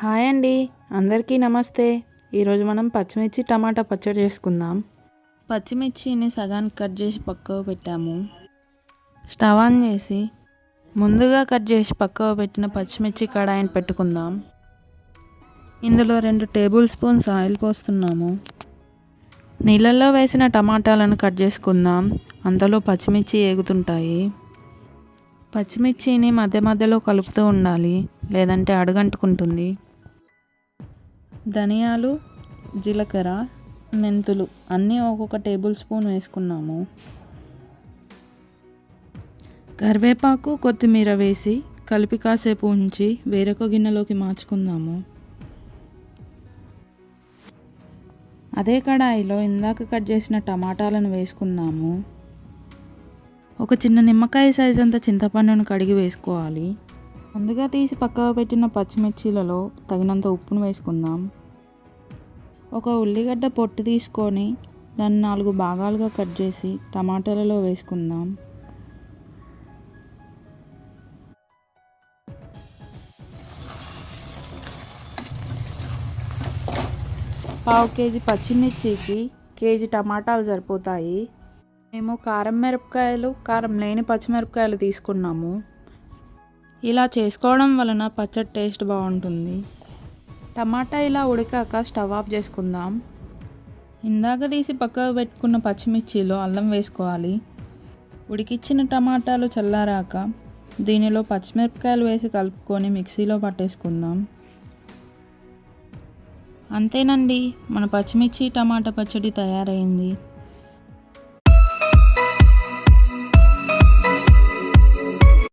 Hi అండి. అందరికీ నమస్తే. ఈరోజు మనం పచ్చిమిర్చి టమాటా పచ్చడి చేసుకుందాం. పచ్చిమిర్చిని సగానికి కట్ చేసి పక్కకు పెట్టాము. స్టవ్ ఆన్ చేసి ముందుగా కట్ చేసి పక్కకు పెట్టిన పచ్చిమిర్చి కడాయిని పెట్టుకుందాం. ఇందులో రెండు టేబుల్ స్పూన్స్ ఆయిల్ పోస్తున్నాము. నీళ్ళల్లో వేసిన టమాటాలను కట్ చేసుకుందాం. అంతలో పచ్చిమిర్చి ఏగుతుంటాయి. పచ్చిమిర్చిని మధ్య మధ్యలో కలుపుతూ ఉండాలి లేదంటే అడుగంటుకుంటుంది. ధనియాలు జీలకర్ర మెంతులు అన్నీ ఒక్కొక్క టేబుల్ స్పూన్ వేసుకున్నాము. కరివేపాకు కొత్తిమీర వేసి కలిపి కాసేపు ఉంచి వేరొక గిన్నెలోకి మార్చుకుందాము. అదే కడాయిలో ఇందాక కట్ చేసిన టమాటాలను వేసుకుందాము. ఒక చిన్న నిమ్మకాయ సైజ్ అంత చింతపండును కడిగి వేసుకోవాలి. ముందుగా తీసి పక్కకు పెట్టిన పచ్చిమిర్చిలలో తగినంత ఉప్పును వేసుకుందాం. ఒక ఉల్లిగడ్డ పొట్టు తీసుకొని దాన్ని నాలుగు భాగాలుగా కట్ చేసి టమాటాలలో వేసుకుందాం. పావు కేజీ పచ్చిమిర్చికి కేజీ టమాటాలు సరిపోతాయి. మేము కారం మిరపకాయలు కారం లేని పచ్చిమిరపకాయలు తీసుకున్నాము. ఇలా చేసుకోవడం వలన పచ్చడి టేస్ట్ బాగుంటుంది. టమాటా ఇలా ఉడికాక స్టవ్ ఆఫ్ చేసుకుందాం. ఇందాక తీసి పక్కకు పెట్టుకున్న పచ్చిమిర్చిలో అల్లం వేసుకోవాలి. ఉడికిచ్చిన టమాటాలు చల్లారాక దీనిలో పచ్చిమిరపకాయలు వేసి కలుపుకొని మిక్సీలో పట్టేసుకుందాం. అంతేనండి మన పచ్చిమిర్చి టమాటా పచ్చడి తయారైంది.